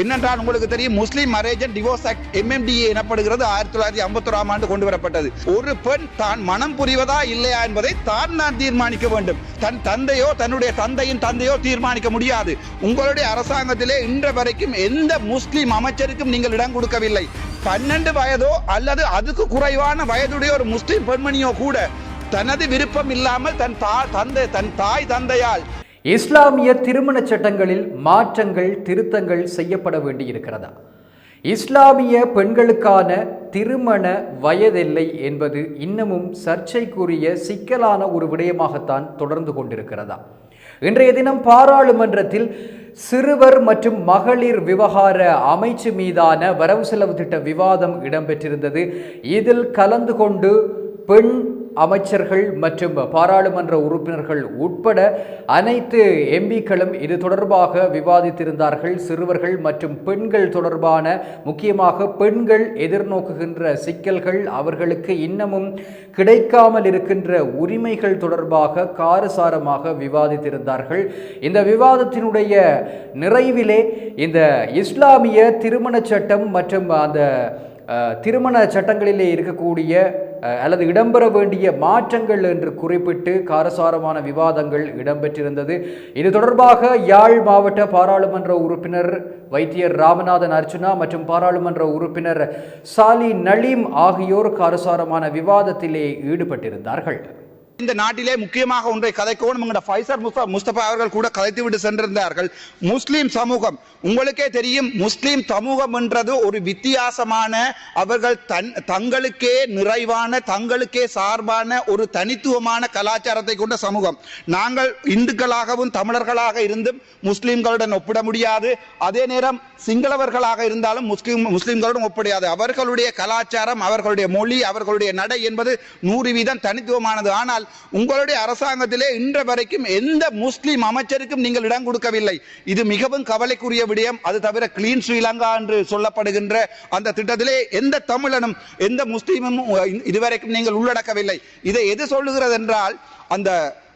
என்னென்றால் உங்களுக்கு தெரியும் Muslim marriage and divorce act MMDA எனப்படுகிறது. ஆயிரத்தி தொள்ளாயிரத்தி ஐம்பத்தோராம் ஆண்டு கொண்டு வரப்பட்டது ஒரு பெண் தான் மனம் புரிவதா இல்லையா என்பதை தான் நான் தீர்மானிக்க வேண்டும். தன் தந்தையோ தன்னுடைய தந்தையின் தந்தையோ தீர்மானிக்க முடியாது. உங்களுடைய அரசாங்கத்திலே இன்ற வரைக்கும் எந்த முஸ்லீம் அமைச்சருக்கும் நீங்கள் இடம் கொடுக்கவில்லை. பன்னெண்டு வயதோ அல்லது அதுக்கு குறைவான வயதுடைய ஒரு முஸ்லீம் பெண்மணியோ கூட தனது விருப்பம் இல்லாமல் தன் தா தந்தை தன் தாய் தந்தையால் இஸ்லாமிய திருமண சட்டங்களில் மாற்றங்கள் திருத்தங்கள் செய்யப்பட வேண்டியிருக்கிறதா? இஸ்லாமிய பெண்களுக்கான திருமண வயதில்லை என்பது இன்னமும் சர்ச்சைக்குரிய சிக்கலான ஒரு விடயமாகத்தான் தொடர்ந்து கொண்டிருக்கிறதா? இன்றைய தினம் பாராளுமன்றத்தில் சிறுவர் மற்றும் மகளிர் விவகார அமைச்சு மீதான வரவு செலவு திட்ட விவாதம் இடம்பெற்றிருந்தது. இதில் கலந்து கொண்டு பெண் அமைச்சர்கள் மற்றும் பாராளுமன்ற உறுப்பினர்கள் உட்பட அனைத்து எம்பிக்களும் இது தொடர்பாக விவாதித்திருந்தார்கள். சிறுவர்கள் மற்றும் பெண்கள் தொடர்பான முக்கியமாக பெண்கள் எதிர்நோக்குகின்ற சிக்கல்கள் அவர்களுக்கு இன்னமும் கிடைக்காமல் இருக்கின்ற உரிமைகள் தொடர்பாக காரசாரமாக விவாதித்திருந்தார்கள். இந்த விவாதத்தினுடைய நிறைவிலே இந்த இஸ்லாமிய திருமண சட்டம் மற்றும் அந்த திருமண சட்டங்களிலே இருக்கக்கூடிய அல்லது இடம்பெற வேண்டிய மாற்றங்கள் என்று குறிப்பிட்டு காரசாரமான விவாதங்கள் இடம்பெற்றிருந்தது. இது தொடர்பாக யாழ் மாவட்ட பாராளுமன்ற உறுப்பினர் வைத்தியர் ராமநாதன் அர்ச்சுனா மற்றும் பாராளுமன்ற உறுப்பினர் சாலி நலீம் ஆகியோர் காரசாரமான விவாதத்திலே ஈடுபட்டிருந்தார்கள். இந்த நாட்டிலே முக்கியமாக ஒன்றை கதைக்கவும் எங்களோட ஃபைசர் முஸ்தபா முஸ்தபா அவர்கள் கூட கதைத்து விட்டு சென்றிருந்தார்கள். முஸ்லீம் சமூகம். உங்களுக்கே தெரியும் முஸ்லீம் சமூகம் என்றது ஒரு வித்தியாசமான அவர்கள் தன் தங்களுக்கே நிறைவான தங்களுக்கே சார்பான ஒரு தனித்துவமான கலாச்சாரத்தை கொண்ட சமூகம். நாங்கள் இந்துக்களாகவும் தமிழர்களாக இருந்தும் முஸ்லீம்களுடன் ஒப்பிட முடியாது. அதே நேரம் சிங்களவர்களாக இருந்தாலும் முஸ்லீம் முஸ்லீம்களுடன் ஒப்பிடையாது அவர்களுடைய கலாச்சாரம் அவர்களுடைய மொழி அவர்களுடைய நடை என்பது நூறு வீதம் தனித்துவமானது. ஆனால் உங்களுடைய அரசாங்கத்திலே இன்று வரைக்கும் எந்த முஸ்லீம் அமைச்சருக்கும் நீங்கள் இடம் கொடுக்கவில்லை. இது மிகவும் கவலைக்குரிய விடயம். அது தவிர கிளீன் ஸ்ரீலங்கா என்று சொல்லப்படுகின்ற அந்த திட்டத்திலே எந்த தமிழனும் எந்த முஸ்லீமும் இதுவரைக்கும் நீங்கள் உள்ளடக்கவில்லை. இதை எது சொல்லுகிறது என்றால் அந்த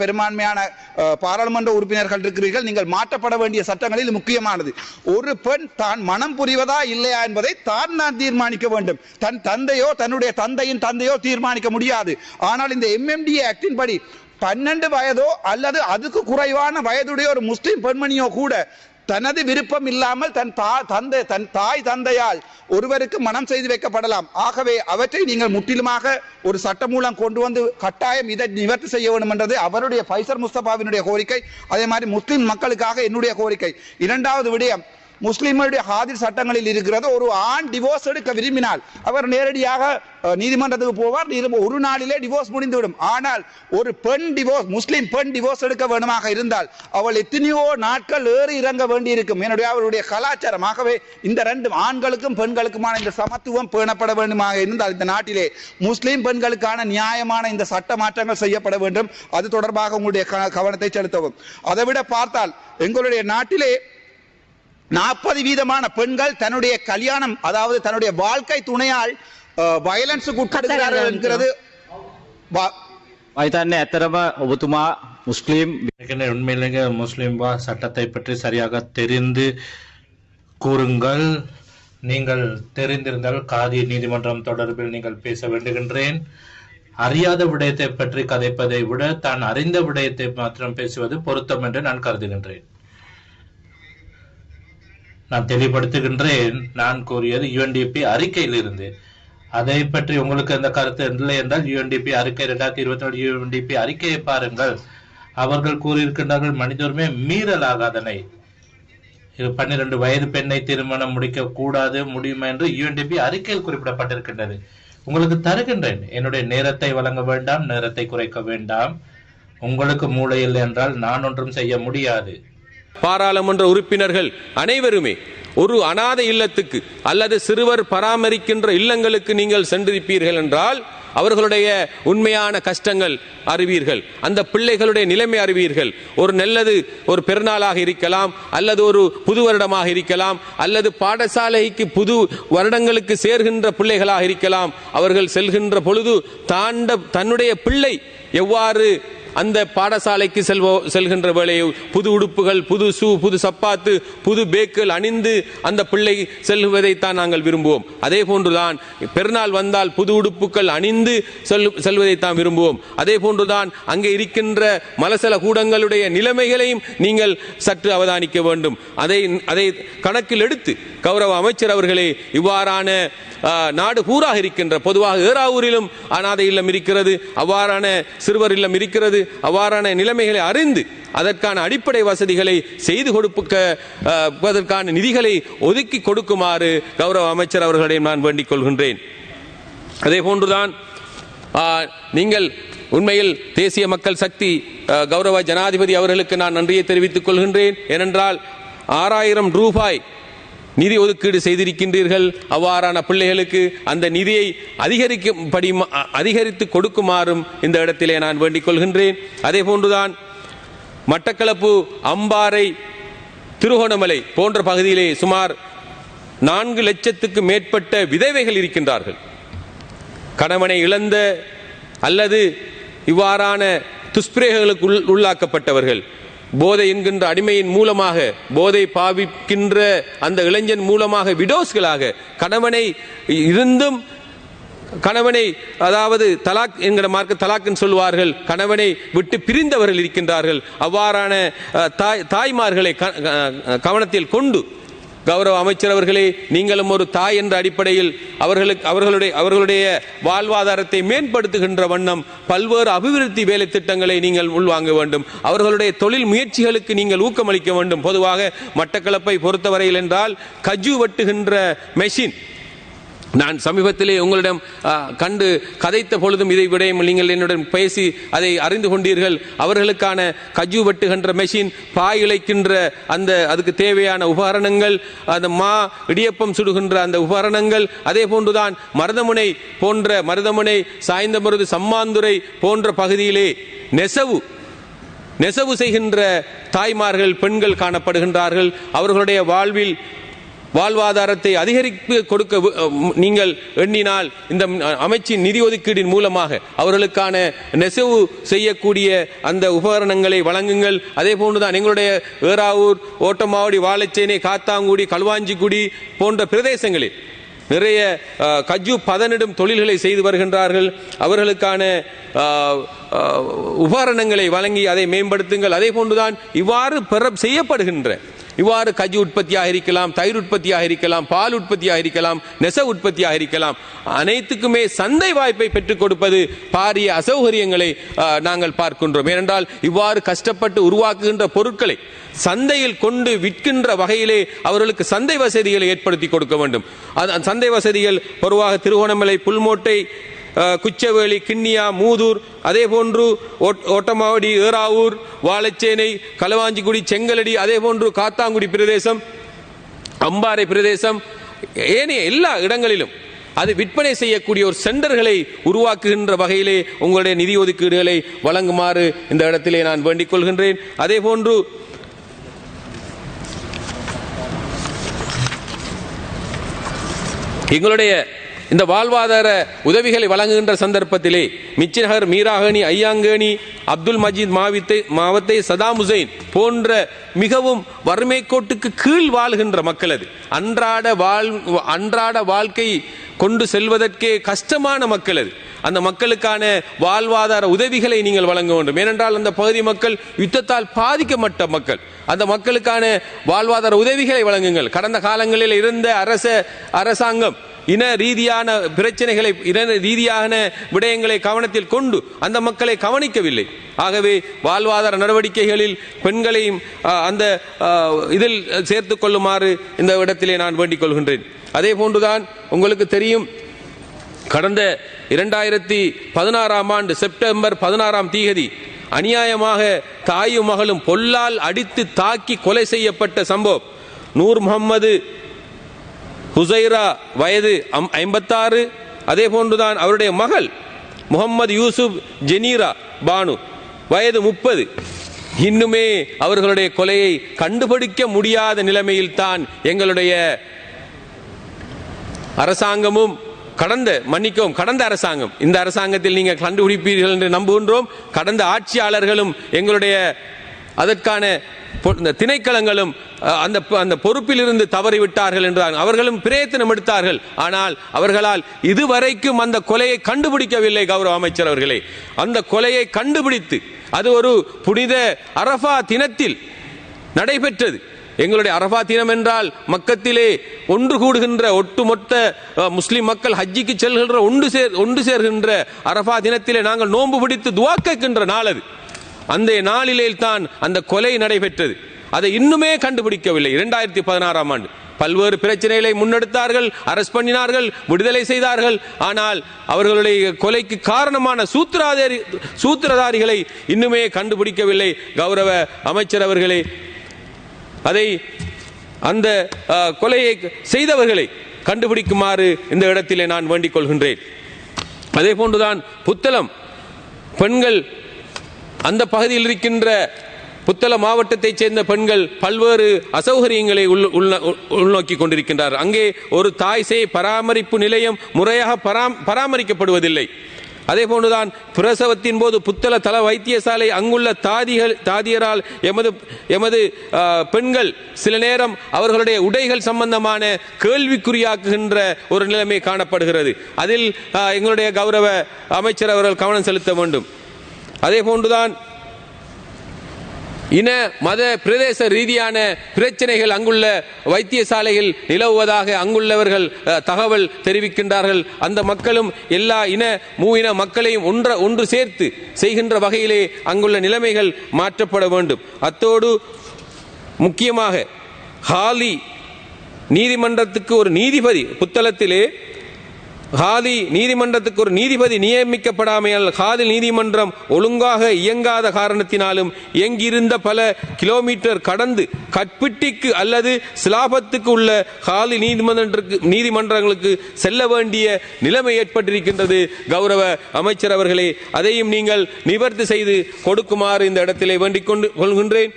பெரும்பான்மையான பாராளுமன்ற உறுப்பினர்கள் இருக்கிறீர்கள். நீங்கள் மாற்றப்பட வேண்டிய சட்டங்களில் முக்கியமானது. ஒரு பெண் தான் மனம் புரிவதா இல்லையா என்பதை தான் நான் தீர்மானிக்க வேண்டும். தன் தந்தையோ தன்னுடைய தந்தையின் தந்தையோ தீர்மானிக்க முடியாது. ஆனால் இந்த எம்எம்டிஏ ஆக்டின் படி பன்னெண்டு வயதோ அல்லது அதுக்கு குறைவான வயதுடைய ஒரு முஸ்லிம் பெண்மணியோ கூட தனது விருப்பம் இல்லாமல் தன் தா தந்தை தன் தாய் தந்தையால் ஒருவருக்கு மனம் செய்து வைக்கப்படலாம். ஆகவே அவற்றை நீங்கள் முற்றிலுமாக ஒரு சட்டம் மூலம் கொண்டு வந்து கட்டாயம் இதை நிவர்த்தி செய்ய வேண்டும் என்றது அவருடைய ஃபைசர் முஸ்தபாவினுடைய கோரிக்கை. அதே மாதிரி முஸ்லிம் மக்களுக்காக என்னுடைய கோரிக்கை. இரண்டாவது விடயம் முஸ்லிம்களுடைய ஹாதிர் சட்டங்களில் இருக்கிறது. ஒரு ஆண் டிவோர்ஸ் எடுக்க விரும்பினால் அவர் நேரடியாக நீதிமன்றத்துக்கு போவார். ஒரு நாளிலே டிவோர்ஸ் முடிந்துவிடும். ஆனால் ஒரு பெண் டிவோர்ஸ் முஸ்லிம் பெண் டிவோர்ஸ் எடுக்க வேண்டுமாக இருந்தால் அவள் எத்தனையோ நாட்கள் ஏறி இறங்க வேண்டியிருக்கும். என்னுடைய அவருடைய கலாச்சாரம் ஆகவே இந்த ரெண்டு ஆண்களுக்கும் பெண்களுக்குமான இந்த சமத்துவம் பேணப்பட வேண்டுமாக இருந்தால் இந்த நாட்டிலே முஸ்லிம் பெண்களுக்கான நியாயமான இந்த சட்ட மாற்றங்கள் செய்யப்பட வேண்டும். அது தொடர்பாக உங்களுடைய க- கவனத்தை செலுத்தவும். அதை விட பார்த்தால் எங்களுடைய நாட்டிலே நாற்பது வீதமான பெண்கள் தன்னுடைய கல்யாணம் அதாவது தன்னுடைய வாழ்க்கை துணையால் வயலன்ஸுக்கு உட்படுகிறார்கள் என்கிறது வா- මහිතන්නේ ඇතරම ඔබතුමා මුස්ලිම් ஏற்கனவே உண்மையிலேங்க முஸ்லிம் வா சட்டத்தை பற்றி சரியாக தெரிந்து கூறுங்கள் நீங்கள் தெரிந்திருந்தால் காதி நீதிமன்றம் தொடர்பில் நீங்கள் பேச வேண்டுகின்றேன் அறியாத விடயத்தை பற்றி கதைப்பதை விட தான் அறிந்த விடயத்தை மாத்திரம் பேசுவது பொருத்தம் என்று நான் கருதுகின்றேன் நான் தெளிவுபடுத்துகின்றேன். நான் கூறியது யுஎன்டிபி அறிக்கையில் இருந்து அதை பற்றி உங்களுக்கு எந்த கருத்து இல்லை என்றால் யுஎன்டிபி அறிக்கை இரண்டாயிரத்தி இருபத்தி நாலு யுஎன்டிபி அறிக்கையை பாருங்கள். அவர்கள் கூறியிருக்கின்றார்கள் மனித உரிமை மீறலாகாதனை இது பன்னிரண்டு வயது பெண்ணை திருமணம் முடிக்க கூடாது முடியுமா என்று யுஎன்டிபி அறிக்கையில் குறிப்பிடப்பட்டிருக்கின்றது. உங்களுக்கு தருகின்றேன். என்னுடைய நேரத்தை வழங்க வேண்டாம் நேரத்தை குறைக்க வேண்டாம். உங்களுக்கு மூளை இல்லை என்றால் நான் ஒன்றும் செய்ய முடியாது. பாராளுமன்ற உறுப்பினர்கள் அனைவருமே ஒரு அனாதை இல்லத்துக்கு அல்லது சிறுவர் பராமரிக்கின்ற இல்லங்களுக்கு நீங்கள் சென்றிருப்பீர்கள் என்றால் அவர்களுடைய உண்மையான கஷ்டங்கள் அறிவீர்கள். அந்த பிள்ளைகளுடைய நிலைமை அறிவீர்கள். ஒரு நல்லது ஒரு பெருநாளாக இருக்கலாம் அல்லது ஒரு புது வருடமாக இருக்கலாம் அல்லது பாடசாலைக்கு புது வருடங்களுக்கு சேர்கின்ற பிள்ளைகளாக இருக்கலாம். அவர்கள் செல்கின்ற பொழுது தாண்ட தன்னுடைய பிள்ளை எவ்வாறு அந்த பாடசாலைக்கு செல்வோ செல்கின்ற வேளையை புது உடுப்புகள் புது ஷூ புது சப்பாத்து புது பேக்குகள் அணிந்து அந்த பிள்ளை செல்வதைத்தான் நாங்கள் விரும்புவோம். அதே போன்றுதான் பெருநாள் வந்தால் புது உடுப்புகள் அணிந்து செல் செல்வதைத்தான் விரும்புவோம். அதே போன்றுதான் அங்கே இருக்கின்ற மலசல கூடங்களுடைய நிலைமைகளையும் நீங்கள் சற்று அவதானிக்க வேண்டும். அதை அதை கணக்கில் எடுத்து கௌரவ அமைச்சர் அவர்களே இவ்வாறான நாடு பூராக இருக்கின்ற பொதுவாக ஏறாவூரிலும் அனாதை இல்லம் இருக்கிறது அவ்வாறான சிறுவர் இல்லம் இருக்கிறது அவ்வாறான நிலைமைகளை அறிந்து அதற்கான அடிப்படை வசதிகளை செய்து கொடுப்பதற்கான நிதிகளை ஒதுக்கி கொடுக்குமாறு கௌரவ அமைச்சர் அவர்களிடம் நான் வேண்டிக் கொள்கின்றேன். அதே போன்றுதான் நீங்கள் உண்மையில் தேசிய மக்கள் சக்தி கௌரவ ஜனாதிபதி அவர்களுக்கு நான் நன்றியை தெரிவித்துக் கொள்கின்றேன். ஏனென்றால் ஆறாயிரம் ரூபாய் நிதி ஒதுக்கீடு செய்திருக்கின்றீர்கள். அவ்வாறான பிள்ளைகளுக்கு அந்த நிதியை அதிகரிக்கும்படி அதிகரித்து கொடுக்குமாறும் இந்த இடத்திலே நான் வேண்டிக் கொள்கின்றேன். அதே போன்றுதான் மட்டக்களப்பு அம்பாறை திருகோணமலை போன்ற பகுதியிலே சுமார் நான்கு லட்சத்துக்கு மேற்பட்ட விதவைகள் இருக்கின்றார்கள். கணவனை இழந்த அல்லது இவ்வாறான துஷ்பிரேகங்களுக்கு உள்ளாக்கப்பட்டவர்கள். போதை என்கின்ற அடிமையின் மூலமாக போதை பாவிக்கின்ற அந்த இளைஞன் மூலமாக விடோஸ்களாக கணவனை இருந்தும் கணவனை அதாவது தலாக் என்கிற மார்க்க தலாக்குன்னு சொல்வார்கள் கணவனை விட்டு பிரிந்தவர்கள் இருக்கின்றார்கள். அவ்வாறான தாய் தாய்மார்களை க- கவனத்தில் கொண்டு கௌரவ அமைச்சர் அவர்களே நீங்களும் ஒரு தாய் என்ற அடிப்படையில் அவர்களுக்கு அவர்களுடைய அவர்களுடைய வாழ்வாதாரத்தை மேம்படுத்துகின்ற வண்ணம் பல்வேறு அபிவிருத்தி வேலை திட்டங்களை நீங்கள் உள்வாங்க வேண்டும். அவர்களுடைய தொழில் முயற்சிகளுக்கு நீங்கள் ஊக்கமளிக்க வேண்டும். பொதுவாக மட்டக்களப்பை பொறுத்தவரையில் என்றால் கஜு வெட்டுகின்ற மெஷின் நான் சமீபத்திலே உங்களிடம் கண்டு கதைத்த பொழுதும் இதை விடயம் நீங்கள் என்னுடன் பேசி அதை அறிந்து கொண்டீர்கள். அவர்களுக்கான கஜு வெட்டுகின்ற மெஷின் பாய் இழைக்கின்ற அந்த அதுக்கு தேவையான உபகரணங்கள் அந்த மா இடியப்பம் சுடுகின்ற அந்த உபகரணங்கள் அதே போன்றுதான் மருதமுனை போன்ற மருதமுனை சாய்ந்தமருது சம்மாந்துறை போன்ற பகுதியிலே நெசவு நெசவு செய்கின்ற தாய்மார்கள் பெண்கள் காணப்படுகின்றார்கள். அவர்களுடைய வாழ்வில் வாழ்வாதாரத்தை அதிகரிப்பு கொடுக்க நீங்கள் எண்ணினால் இந்த அமைச்சின் நிதி ஒதுக்கீடின் மூலமாக அவர்களுக்கான நெசவு செய்யக்கூடிய அந்த உபகரணங்களை வழங்குங்கள். அதே போன்றுதான் எங்களுடைய ஏறாவூர் ஓட்டமாவடி வாழைச்சேனை காத்தாங்குடி களுவாஞ்சிக்குடி போன்ற பிரதேசங்களில் நிறைய கஜு பதனிடும் தொழில்களை செய்து வருகின்றார்கள். அவர்களுக்கான உபகரணங்களை வழங்கி அதை மேம்படுத்துங்கள். அதே போன்றுதான் இவ்வாறு பெற செய்யப்படுகின்ற இவ்வாறு கஜு உற்பத்தியாக இருக்கலாம் தயிர் உற்பத்தியாக இருக்கலாம் பால் உற்பத்தியாக இருக்கலாம் நெச உற்பத்தியாக இருக்கலாம். அனைத்துக்குமே சந்தை வாய்ப்பை பெற்றுக் கொடுப்பது பாரிய அசௌகரியங்களை நாங்கள் பார்க்கின்றோம். ஏனென்றால் இவ்வாறு கஷ்டப்பட்டு உருவாக்குகின்ற பொருட்களை சந்தையில் கொண்டு விற்கின்ற வகையிலே அவர்களுக்கு சந்தை வசதிகளை ஏற்படுத்தி கொடுக்க வேண்டும். அது சந்தை வசதிகள் பொதுவாக திருகோணமலை புல்மோட்டை குச்சவேலி கிண்ணியா மூதூர் அதே போன்று ஓட்டமாவடி ஏறாவூர் வாழைச்சேனை களவாஞ்சிக்குடி செங்கலடி அதே போன்று காத்தாங்குடி பிரதேசம் அம்பாறை பிரதேசம் ஏனைய எல்லா இடங்களிலும் அது விற்பனை செய்யக்கூடிய ஒரு சென்டர்களை உருவாக்குகின்ற வகையிலே உங்களுடைய நிதி ஒதுக்கீடுகளை வழங்குமாறு இந்த இடத்திலே நான் வேண்டிக் கொள்கின்றேன். அதே போன்று எங்களுடைய இந்த வாழ்வாதார உதவிகளை வழங்குகின்ற சந்தர்ப்பத்திலே மிச்சிநகர் மீராகணி ஐயாங்கேணி அப்துல் மஜீத் மாவித்தை மாவத்தை சதாம் ஹுசைன் போன்ற மிகவும் வறுமை கோட்டுக்கு கீழ் வாழ்கின்ற மக்கள் அது அன்றாட வாழ் அன்றாட வாழ்க்கை கொண்டு செல்வதற்கே கஷ்டமான மக்கள் அது அந்த மக்களுக்கான வாழ்வாதார உதவிகளை நீங்கள் வழங்க வேண்டும். ஏனென்றால் அந்த பகுதி மக்கள் யுத்தத்தால் பாதிக்கப்பட்ட மக்கள். அந்த மக்களுக்கான வாழ்வாதார உதவிகளை வழங்குங்கள். கடந்த காலங்களில் இருந்த அரச அரசாங்கம் இன ரீதியான பிரச்சனைகளை இன ரீதியான விடயங்களை கவனத்தில் கொண்டு அந்த மக்களை கவனிக்கவில்லை. ஆகவே வாழ்வாதார நடவடிக்கைகளில் பெண்களையும் அந்த இதில் சேர்த்து கொள்ளுமாறு இந்த இடத்திலே நான் வேண்டிக் கொள்கின்றேன். அதே போன்றுதான் உங்களுக்கு தெரியும் கடந்த இரண்டாயிரத்தி பதினாறாம் ஆண்டு செப்டம்பர் பதினாறாம் தீகதி அநியாயமாக தாயும் மகளும் பொல்லால் அடித்து தாக்கி கொலை செய்யப்பட்ட சம்பவம். நூர் முகம்மது ஹுசைரா வயது அம்- ஐம்பத்தாறு அதே போன்றுதான் அவருடைய மகள் முகமது யூசுப் ஜெனீரா பானு வயது முப்பது. இன்னுமே அவர்களுடைய கொலையை கண்டுபிடிக்க முடியாத நிலைமையில் தான் எங்களுடைய அரசாங்கமும் கடந்த மன்னிக்கவும் கடந்த அரசாங்கம். இந்த அரசாங்கத்தில் நீங்கள் கண்டுபிடிப்பீர்கள் என்று நம்புகின்றோம். கடந்த ஆட்சியாளர்களும் எங்களுடைய அதற்கான இந்த திணைக்களங்களும் அந்த அந்த பொறுப்பிலிருந்து தவறிவிட்டார்கள் என்றார் அவர்களும் பிரயத்தனம் எடுத்தார்கள். ஆனால் அவர்களால் இதுவரைக்கும் அந்த கொலையை கண்டுபிடிக்கவில்லை கௌரவ அமைச்சர் அவர்களே. அந்த கொலையை கண்டுபிடித்து அது ஒரு புனித அரஃபா தினத்தில் நடைபெற்றது. எங்களுடைய அரஃபா தினம் என்றால் மக்கத்திலே ஒன்று கூடுகின்ற ஒட்டுமொத்த முஸ்லிம் மக்கள் ஹஜ்ஜிக்கு செல்கின்ற ஒன்று சேர் ஒன்று சேர்கின்ற அரஃபா தினத்திலே நாங்கள் நோன்பு பிடித்து துவாக்கின்ற நாள் அது. அந்த நாளிலே தான் அந்த கொலை நடைபெற்றது. அதை இன்னுமே கண்டுபிடிக்கவில்லை. இரண்டாயிரத்தி பதினாறாம் ஆண்டு. பல்வேறு பிரச்சனைகளை முன்னெடுத்தார்கள் அரஸ்ட் பண்ணினார்கள் விடுதலை செய்தார்கள். ஆனால் அவர்களுடைய கொலைக்கு காரணமான சூத்திராதாரி சூத்திரதாரிகளை இன்னுமே கண்டுபிடிக்கவில்லை. கௌரவ அமைச்சர் அவர்களே அதை அந்த கொலையை செய்தவர்களை கண்டுபிடிக்குமாறு இந்த இடத்திலே நான் வேண்டிக் கொள்கின்றேன். அதே போன்றுதான் புத்தளம் பெண்கள் அந்த பகுதியில் இருக்கின்ற புத்தள மாவட்டத்தைச் சேர்ந்த பெண்கள் பல்வேறு அசௌகரியங்களை உள் உள்- உள்நோக்கி கொண்டிருக்கின்றார். அங்கே ஒரு தாய் சேய் பராமரிப்பு நிலையம் முறையாக பராம் பராமரிக்கப்படுவதில்லை. அதே போன்றுதான் பிரசவத்தின் போது புத்தள தல வைத்தியசாலை அங்குள்ள தாதிகள் தாதியரால் எமது எமது பெண்கள் சில நேரம் அவர்களுடைய உடைகள் சம்பந்தமான கேள்விக்குறியாக்குகின்ற ஒரு நிலைமை காணப்படுகிறது. அதில் எங்களுடைய கௌரவ அமைச்சர் அவர்கள் கவனம் செலுத்த வேண்டும். அதே போன்றுதான் இன மத பிரதேச ரீதியான பிரச்சனைகள் அங்குள்ள வைத்தியசாலையில் நிலவுவதாக அங்குள்ளவர்கள் தகவல் தெரிவிக்கின்றார்கள். அந்த மக்களும் எல்லா இன மூவின மக்களையும் ஒன்ற ஒன்று சேர்த்து செய்கின்ற வகையிலே அங்குள்ள நிலைமைகள் மாற்றப்பட வேண்டும். அத்தோடு முக்கியமாக ஹாலி நீதிமன்றத்துக்கு ஒரு நீதிபதி புத்தளத்திலே ஹாதி நீதிமன்றத்துக்கு ஒரு நீதிபதி நியமிக்கப்படாமையால் ஹாதி நீதிமன்றம் ஒழுங்காக இயங்காத காரணத்தினாலும் இயங்கியிருந்த பல கிலோமீட்டர் கடந்து கட்பிட்டிக்கு அல்லது சிலாபத்துக்கு உள்ள ஹாதி நீதிமன்றத்திற்கு நீதிமன்றங்களுக்கு செல்ல வேண்டிய நிலைமை ஏற்பட்டிருக்கின்றது. கௌரவ அமைச்சர் அவர்களே அதையும் நீங்கள் நிவர்த்தி செய்து கொடுக்குமாறு இந்த இடத்திலே வேண்டிக் கொண்டு கொள்கின்றேன்.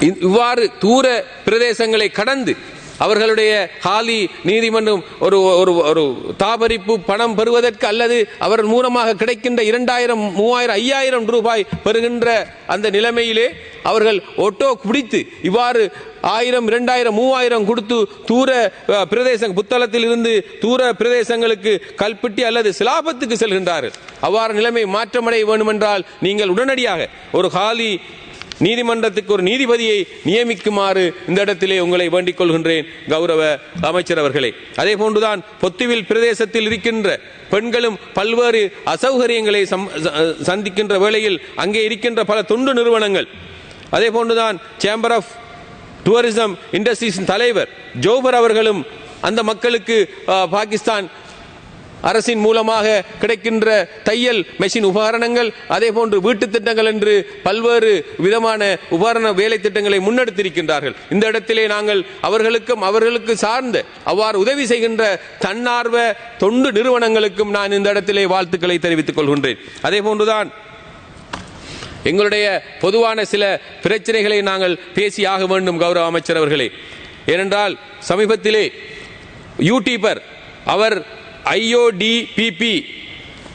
இவ்வாறு தூர பிரதேசங்களை கடந்து அவர்களுடைய ஹாலி நீதிமன்றம் ஒரு ஒரு ஒரு தாபரிப்பு பணம் பெறுவதற்கு அல்லது அவர் மூலமாக கிடைக்கின்ற இரண்டாயிரம் மூவாயிரம் ஐயாயிரம் ரூபாய் பெறுகின்ற அந்த நிலைமையிலே அவர்கள் ஒட்டோ பிடித்து இவ்வாறு ஆயிரம் இரண்டாயிரம் மூவாயிரம் கொடுத்து தூர அஹ், பிரதேசம் புத்தளத்தில் இருந்து தூர பிரதேசங்களுக்கு கல்பிட்டி அல்லது சிலாபத்துக்கு செல்கின்றார்கள். அவ்வாறு நிலைமை மாற்றமடைய வேண்டுமென்றால் நீங்கள் உடனடியாக ஒரு ஹாலி நீதிமன்றத்துக்கு ஒரு நீதிபதியை நியமிக்குமாறு இந்த இடத்திலே உங்களை வேண்டிக் கொள்கின்றேன் கௌரவ அமைச்சர் அவர்களே. அதே போன்றுதான் பொத்துவில் பிரதேசத்தில் இருக்கின்ற பெண்களும் பல்வேறு அசௌகரியங்களை சம்- சந்திக்கின்ற வேளையில் அங்கே இருக்கின்ற பல தொண்டு நிறுவனங்கள். அதே போன்றுதான் சேம்பர் ஆஃப் டூரிசம் இண்டஸ்ட்ரீஸின் தலைவர் ஜோபர் அவர்களும் அந்த மக்களுக்கு பாகிஸ்தான் அரசின் மூலமாக கிடைக்கின்ற தையல் மெஷின் உபகரணங்கள் அதே போன்று வீட்டு திட்டங்கள் என்று பல்வேறு விதமான உபகரண வேலை திட்டங்களை முன்னெடுத்திருக்கின்றார்கள். இந்த இடத்திலே நாங்கள் அவர்களுக்கும் அவர்களுக்கு சார்ந்த அவ்வாறு உதவி செய்கின்ற தன்னார்வ தொண்டு நிறுவனங்களுக்கும் நான் இந்த இடத்திலே வாழ்த்துக்களை தெரிவித்துக் கொள்கின்றேன். அதே போன்றுதான் எங்களுடைய பொதுவான சில பிரச்சனைகளை நாங்கள் பேசியாக வேண்டும் கௌரவ அமைச்சர் அவர்களே. ஏனென்றால் சமீபத்திலே யூடியூபர் அவர் ஐஓடிபிபி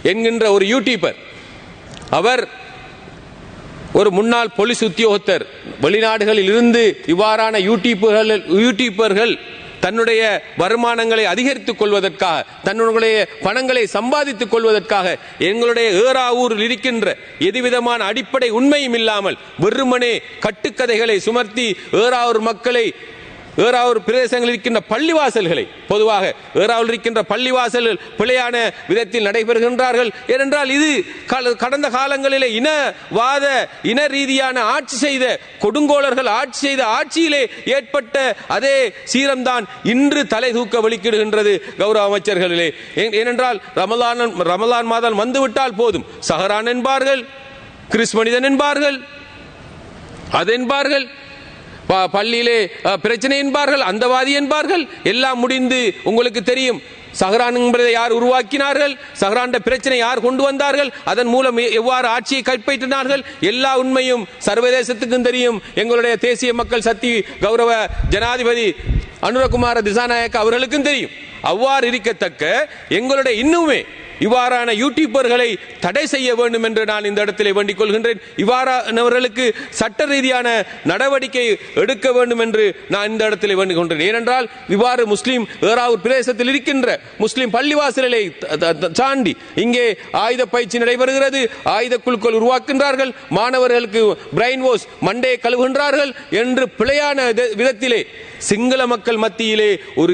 என்கின்ற ஒரு யூடியூபர் அவர் ஒரு முன்னாள் போலீஸ் உத்தியோகத்தர். வெளிநாடுகளில் இருந்து இவ்வாறான யூடியூபர்கள் யூடியூபர்கள் தன்னுடைய வருமானங்களை அதிகரித்துக் கொள்வதற்காக தன்னுடைய பணங்களை சம்பாதித்துக் கொள்வதற்காக எங்களுடைய ஏறாவூரில் இருக்கின்ற எதுவிதமான அடிப்படை உண்மையும் இல்லாமல் வெறுமனே கட்டுக்கதைகளை சுமர்த்தி ஏறாவூர் மக்களை ஏறாவூர் பிரதேசங்களில் இருக்கின்ற பள்ளிவாசல்களை பொதுவாக வேறாவில் இருக்கின்ற பள்ளிவாசல்கள் பிழையான விதத்தில் நடைபெறுகின்றார்கள். ஏனென்றால் இது கல- கடந்த காலங்களிலே இனவாத இன ரீதியான ஆட்சி செய்த கொடுங்கோளர்கள் ஆட்சி செய்த ஆட்சியிலே ஏற்பட்ட அதே சீரம்தான் இன்று தலை தூக்க வெளிக்கிடுகின்றது கௌரவ அமைச்சர்களிலே. ஏனென்றால் ரமலான் ரமலான் மாதம் வந்துவிட்டால் போதும். சஹரான் என்பார்கள் கிறிஸ்மனிதன் என்பார்கள் அதென்பார்கள் பள்ளியிலே பிரச்சனை என்பார்கள் அந்தவாதி என்பார்கள் எல்லாம் முடிந்து உங்களுக்கு தெரியும். சஹரான் என்பதை யார் உருவாக்கினார்கள்? சஹரான் பிரச்சனை யார் கொண்டு வந்தார்கள்? அதன் மூலம் எவ்வாறு ஆட்சியை கைப்பற்றினார்கள்? எல்லா உண்மையும் சர்வதேசத்துக்கும் தெரியும். எங்களுடைய தேசிய மக்கள் சக்தி கௌரவ ஜனாதிபதி அனுரகுமார திசாநாயக்க அவர்களுக்கும் தெரியும். அவ்வாறு இருக்கத்தக்க எங்களுடைய இன்னுமே இவ்வாறான யூடியூபர்களை தடை செய்ய வேண்டும் என்று நான் இந்த இடத்திலே வேண்டிக் கொள்கின்றேன் இவ்வாறானவர்களுக்கு சட்ட ரீதியான நடவடிக்கை எடுக்க வேண்டும் என்று நான் இந்த இடத்திலே வேண்டிக் கொண்டேன் ஏனென்றால் இவ்வாறு முஸ்லீம் ஏறாவூர் பிரதேசத்தில் இருக்கின்ற முஸ்லீம் பள்ளிவாசல்களை சாண்டி தாண்டி இங்கே ஆயுத பயிற்சி நடைபெறுகிறது. ஆயுத குழுக்கள் உருவாக்குகின்றார்கள். மாணவர்களுக்கு பிரைன் வாஷ் மண்டே கழுவுகின்றார்கள் என்று பிழையான விதத்திலே சிங்கள மக்கள் மத்தியிலே ஒரு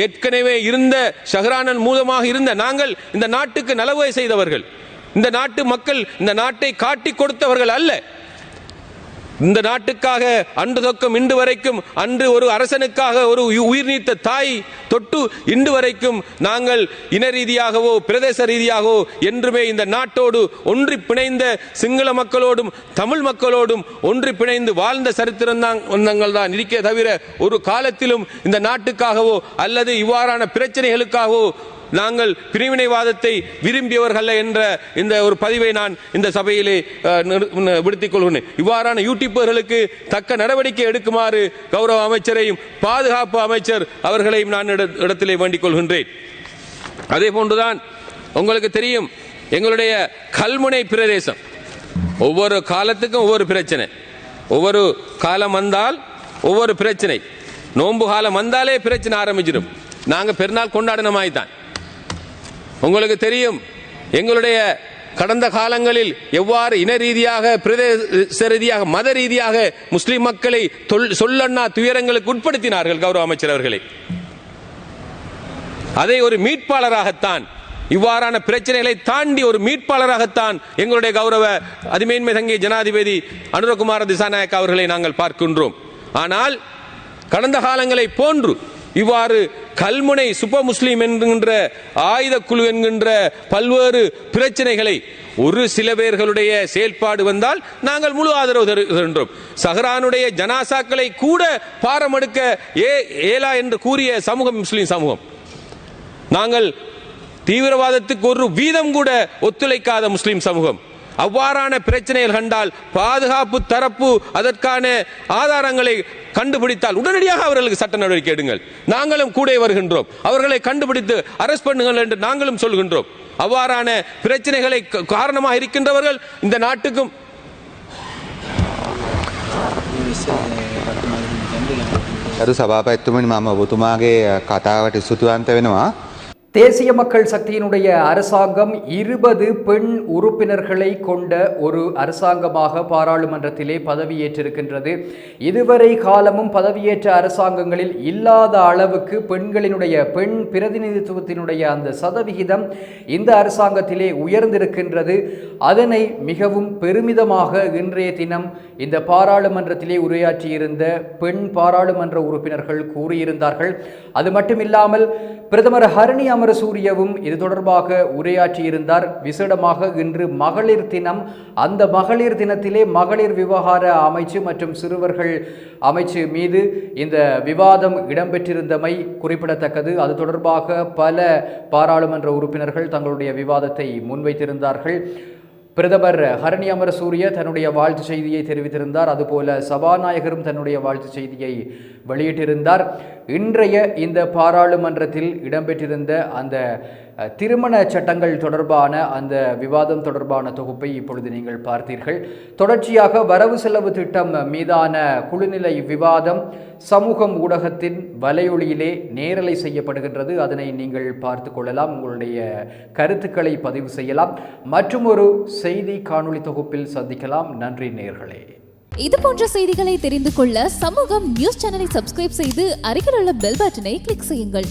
ஏற்கனவே இருந்த ஷஹரானன் மூலமாக இருந்த நாங்கள் இந்த நாட்டுக்கு நலவை செய்தவர்கள் இந்த நாட்டு மக்கள் இந்த நாட்டை காட்டிக் கொடுத்தவர்கள் அல்ல. இந்த நாட்டுக்காக அன்று தொக்கம் இன்று வரைக்கும் அன்று ஒரு அரசனுக்காக ஒரு உயிர் நீத்த தாய் தொட்டு இன்று வரைக்கும் நாங்கள் இன ரீதியாகவோ பிரதேச ரீதியாகவோ என்றுமே இந்த நாட்டோடு ஒன்றி பிணைந்த சிங்கள மக்களோடும் தமிழ் மக்களோடும் ஒன்றி பிணைந்து வாழ்ந்த சரித்திரம் தான் தான் இருக்கே தவிர ஒரு காலத்திலும் இந்த நாட்டுக்காகவோ அல்லது இவ்வாறான பிரச்சனைகளுக்காகவோ நாங்கள் பிரிவினைவாதத்தை விரும்பியவர்கள் என்ற இந்த ஒரு பதிவை நான் இந்த சபையிலே விடுத்திக் கொள்கிறேன். இவ்வாறான யூடியூபர்களுக்கு தக்க நடவடிக்கை எடுக்குமாறு கௌரவ அமைச்சரையும் பாதுகாப்பு அமைச்சர் அவர்களையும் நான் இட- இடத்திலே வேண்டிக் கொள்கின்றேன். அதே போன்றுதான் உங்களுக்கு தெரியும் எங்களுடைய கல்முனை பிரதேசம். ஒவ்வொரு காலத்துக்கும் ஒவ்வொரு பிரச்சனை. ஒவ்வொரு காலம் வந்தால் ஒவ்வொரு பிரச்சனை. நோன்பு காலம் வந்தாலே பிரச்சனை ஆரம்பிச்சிடும். நாங்கள் பெருநாள் கொண்டாடின மாதிரி தான் உங்களுக்கு தெரியும் எங்களுடைய கடந்த காலங்களில் எவ்வாறு இன ரீதியாக பிரதேச ரீதியாக மத ரீதியாக முஸ்லிம் மக்களை தொல்- சொல்லண்ணா துயரங்களுக்கு உட்படுத்தினார்கள் கௌரவ அமைச்சர் அவர்களை. அதை ஒரு மீட்பாளராகத்தான் இவ்வாறான பிரச்சனைகளை தாண்டி ஒரு மீட்பாளராகத்தான் எங்களுடைய கௌரவ அதிமேன்மை தங்கிய ஜனாதிபதி அனுரகுமார திசாநாயக் அவர்களை நாங்கள் பார்க்கின்றோம். ஆனால் கடந்த காலங்களை போன்று இவ்வாறு கல்முனை சுப்ப முஸ்லீம் என்கின்ற ஆயுத குழு என்கின்ற பல்வேறு பிரச்சனைகளை ஒரு சில பேர்களுடைய செயல்பாடு வந்தால் நாங்கள் முழு ஆதரவு தருகின்றோம். சஹரானுடைய ஜனாசாக்களை கூட பாரமெடுக்க ஏ ஏலா என்று கூறிய சமூகம் முஸ்லீம் சமூகம். நாங்கள் தீவிரவாதத்துக்கு ஒரு வீதம் கூட ஒத்துழைக்காத முஸ்லீம் சமூகம். அவ்வாறான பிரச்சனைகள் கண்டால் பாதுகாப்பு தரப்பு அதற்கான ஆதாரங்களை கண்டுபிடித்தால் உடனடியாக அவர்களுக்கு சட்ட நடவடிக்கை எடுங்கள் நாங்களும் கூட வருகின்றோம் அவர்களை கண்டுபிடித்து அரெஸ்ட் பண்ணுங்கள் என்று நாங்களும் சொல்கின்றோம் அவ்வாறான பிரச்சனைகளை க- காரணமாக இருக்கின்றவர்கள் இந்த நாட்டுக்கும் අරු සභාපැත්තුමනි මම ඔබතුමාගේ කතාවට ස්තුතිවන්ත වෙනවා. தேசிய மக்கள் சக்தியினுடைய அரசாங்கம் இருபது பெண் உறுப்பினர்களை கொண்ட ஒரு அரசாங்கமாக பாராளுமன்றத்திலே பதவியேற்றிருக்கின்றது. இதுவரை காலமும் பதவியேற்ற அரசாங்கங்களில் இல்லாத அளவுக்கு பெண்களினுடைய பெண் பிரதிநிதித்துவத்தினுடைய அந்த சதவிகிதம் இந்த அரசாங்கத்திலே உயர்ந்திருக்கின்றது. அதனை மிகவும் பெருமிதமாக இன்றைய தினம் இந்த பாராளுமன்றத்திலே உரையாற்றியிருந்த பெண் பாராளுமன்ற உறுப்பினர்கள் கூறியிருந்தார்கள். அது மட்டுமில்லாமல் பிரதமர் ஹரணி அமரசூரியவும் இது தொடர்பாக உரையாற்றியிருந்தார். விசேடமாக இன்று மகளிர் தினம். அந்த மகளிர் தினத்திலே மகளிர் விவகார அமைச்சு மற்றும் சிறுவர்கள் அமைச்சு மீது இந்த விவாதம் இடம்பெற்றிருந்தமை குறிப்பிடத்தக்கது. அது தொடர்பாக பல பாராளுமன்ற உறுப்பினர்கள் தங்களுடைய விவாதத்தை முன்வைத்திருந்தார்கள். பிரதமர் ஹரணி அமரசூரிய தன்னுடைய வாழ்த்து செய்தியை தெரிவித்திருந்தார். அதுபோல சபாநாயகரும் தன்னுடைய வாழ்த்து செய்தியை வெளியிட்டிருந்தார். இன்றைய இந்த பாராளுமன்றத்தில் இடம்பெற்றிருந்த அந்த திருமண சட்டங்கள் தொடர்பான அந்த விவாதம் தொடர்பான தொகுப்பை இப்பொழுது நீங்கள் பார்த்தீர்கள். தொடர்ச்சியாக வரவு செலவு திட்டம் மீதான குழுநிலை விவாதம் சமூகம் ஊடகத்தின் வலையொலியிலே நேரலை செய்யப்படுகின்றது. அதனை நீங்கள் பார்த்து கொள்ளலாம். உங்களுடைய கருத்துக்களை பதிவு செய்யலாம். மற்றும் ஒரு செய்தி காணொளி தொகுப்பில் சந்திக்கலாம். நன்றி நேர்களே. இது போன்ற செய்திகளை தெரிந்து கொள்ள சமூகம் நியூஸ் சேனலை சப்ஸ்கிரைப் செய்து அருகில் உள்ள பெல் பட்டனை கிளிக் செய்யுங்கள்.